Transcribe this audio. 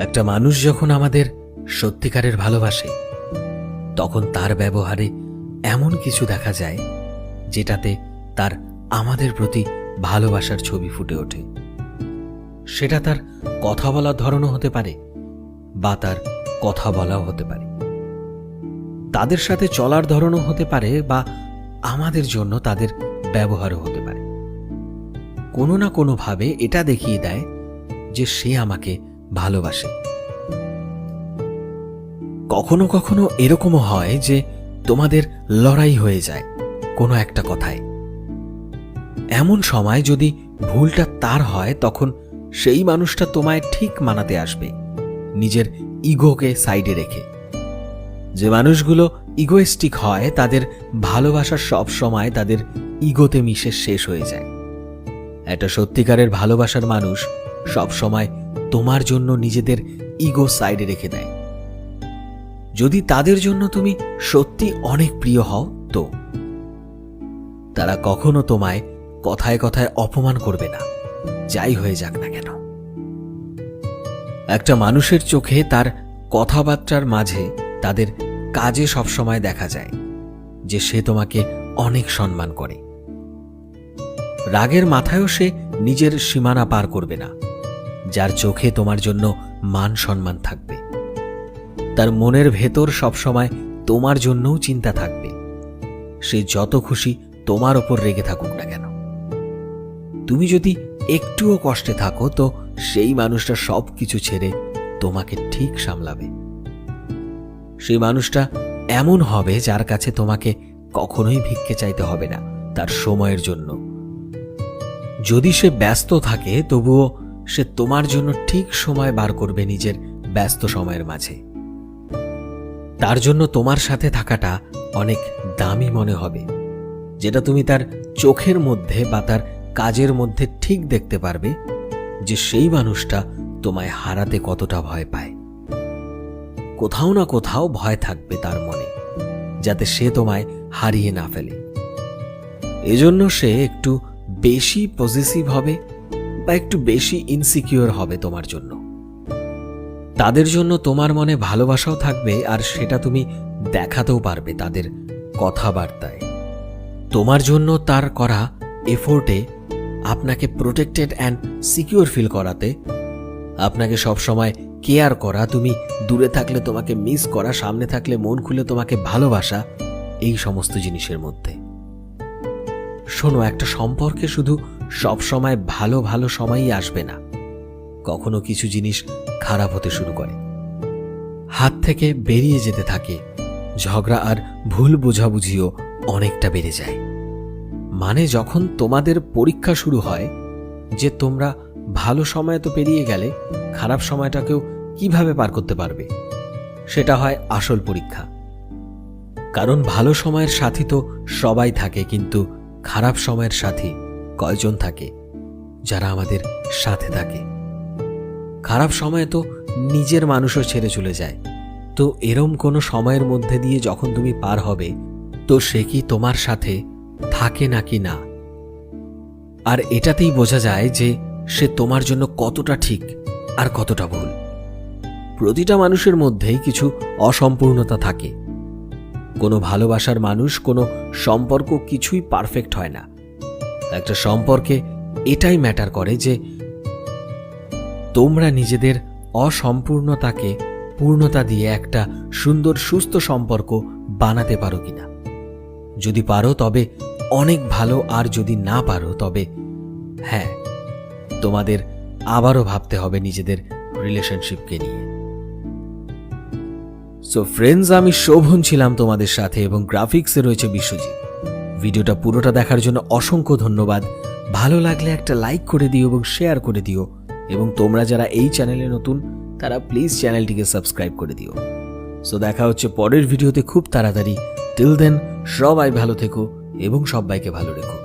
একটা মানুষ যখন আমাদের সত্যিকারের ভালোবাসে, তখন তার ব্যবহারে এমন কিছু দেখা যায়, যেটাতে তার আমাদের প্রতি ভালোবাসার ছবি ফুটে ওঠে। সেটা তার কথা বলার ধরনও হতে পারে, বা তার কথা বলাও হতে পারে। তাদের সাথে চলার ধরনও হতে পারে, বা আমাদের জন্য তাদের ব্যবহারও হতে পারে। কোনো না কোনোভাবে এটা দেখিয়ে দেয় যে সে আমাকে ভালোবাসে। কখনো কখনো এরকমও হয় যে তোমাদের লড়াই হয়ে যায় কোনো একটা কথায়। এমন সময় যদি ভুলটা তার হয়, তখন সেই মানুষটা তোমায় ঠিক মানাতে আসবে, নিজের ইগোকে সাইডে রেখে। যে মানুষগুলো ইগোয়েস্টিক হয়, তাদের ভালোবাসা সব সময় তাদের ইগোতে মিশে শেষ হয়ে যায়। একটা সত্যিকারের ভালোবাসার মানুষ সব সময় তোমার জন্য নিজেদের ইগো সাইডে রেখে দেয়। যদি তাদের জন্য তুমি সত্যি অনেক প্রিয় হও, তো তারা কখনো তোমায় কথায় কথায় অপমান করবে না, যাই হয়ে যাক না কেন। একটা মানুষের চোখে তার কথাবার্তার মাঝে তাদের কাজে সবসময় দেখা যায় যে সে তোমাকে অনেক সম্মান করে। রাগের মাথায়ও সে নিজের সীমানা পার করবে না। যার চোখে তোমার জন্য মান সম্মান থাকবে। তার মনের ভেতর সবসময় তোমার জন্যও চিন্তা থাকবে। সে যত খুশি তোমার ওপর রেগে থাকুক না কেন। তুমি যদি একটুও কষ্টে থাকো, তো সেই মানুষটা সব কিছু ছেড়ে তোমাকে ঠিক সামলাবে। সেই মানুষটা এমন হবে যার কাছে তোমাকে কখনোই ভিক্ষে চাইতে হবে না তার সময়ের জন্য। যদি সে ব্যস্ত থাকে, তবুও সে তোমার জন্য ঠিক সময় বার করবে নিজের ব্যস্ত সময়ের মাঝে। তার জন্য তোমার সাথে থাকাটা অনেক দামি মনে হবে, যেটা তুমি তার চোখের মধ্যে বা তার কাজের মধ্যে ঠিক দেখতে পারবে যে সেই মানুষটা তোমায় হারাতে কতটা ভয় পায়। কোথাও না কোথাও ভয় থাকবে তার মনে, যাতে সে তোমায় হারিয়ে না ফেলে। এজন্য সে একটু বেশি পজিটিভ হবে বা একটু বেশি ইনসিকিউর হবে তোমার জন্য। তাদের জন্য তোমার মনে ভালোবাসাও থাকবে আর সেটা তুমি দেখাতেও পারবে তাদের কথাবার্তায়। তোমার জন্য তার করা এফোর্টে আপনাকে প্রোটেক্টেড অ্যান্ড সিকিউর ফিল করাতে, আপনাকে সবসময় কেয়ার করা, তুমি দূরে থাকলে তোমাকে মিস করা, সামনে থাকলে মন খুলে তোমাকে ভালোবাসা, এই সমস্ত জিনিসের মধ্যে। শোনো, একটা সম্পর্কে শুধু সব সময় ভালো ভালো সময়ই আসবে না। কখনো কিছু জিনিস খারাপ হতে শুরু করে। হাত থেকে বেরিয়ে যেতে থাকে। ঝগড়া আর ভুল বোঝাবুঝিও অনেকটা বেড়ে যায়। মানে যখন তোমাদের পরীক্ষা শুরু হয় যে তোমরা ভালো সময় তো পেরিয়ে গেলে, খারাপ সময়টাকেও কীভাবে পার করতে পারবে? সেটা হয় আসল পরীক্ষা। কারণ ভালো সময়ের সাথী তো সবাই থাকে, কিন্তু খারাপ সময়ের সাথী কয়জন থাকে, যারা আমাদের সাথে থাকে। খারাপ সময়ে তো নিজের মানুষও ছেড়ে চলে যায়। তো এরম কোনো সময়ের মধ্যে দিয়ে যখন তুমি পার হবে, তো সে কি তোমার সাথে থাকে নাকি না? আর এটাতেই বোঝা যায় যে সে তোমার জন্য কতটা ঠিক আর কতটা ভুল। প্রতিটা মানুষের মধ্যেই কিছু অসম্পূর্ণতা থাকে। কোনো ভালোবাসার মানুষ কোনো সম্পর্ক কিছুই পারফেক্ট হয় না। একটা সম্পর্কে এটাই ম্যাটার করে যে তোমরা নিজেদের অসম্পূর্ণতাকে পূর্ণতা দিয়ে একটা সুন্দর, সুস্থ সম্পর্ক বানাতে পারো কিনা। যদি পারো, তবে অনেক ভালো, আর যদি না পারো, তবে হ্যাঁ তোমাদের আবারও ভাবতে হবে নিজেদের রিলেশনশিপকে নিয়ে। সো ফ্রেন্ডস আমি শোভন ছিলাম তোমাদের সাথে এবং গ্রাফিক্সে রয়েছে বিশ্বজিৎ। ভিডিওটা পুরোটা দেখার জন্য অসংখ্য ধন্যবাদ। ভালো লাগলে একটা লাইক করে দিও এবং শেয়ার করে দিও। এবং তোমরা যারা এই চ্যানেলে নতুন, তারা প্লিজ চ্যানেলটিকে সাবস্ক্রাইব করে দিও। সো দেখা হচ্ছে পরের ভিডিওতে খুব তাড়াতাড়ি। টিল দেন সবাই ভালো থেকো এবং সবাইকে ভালো রেখো।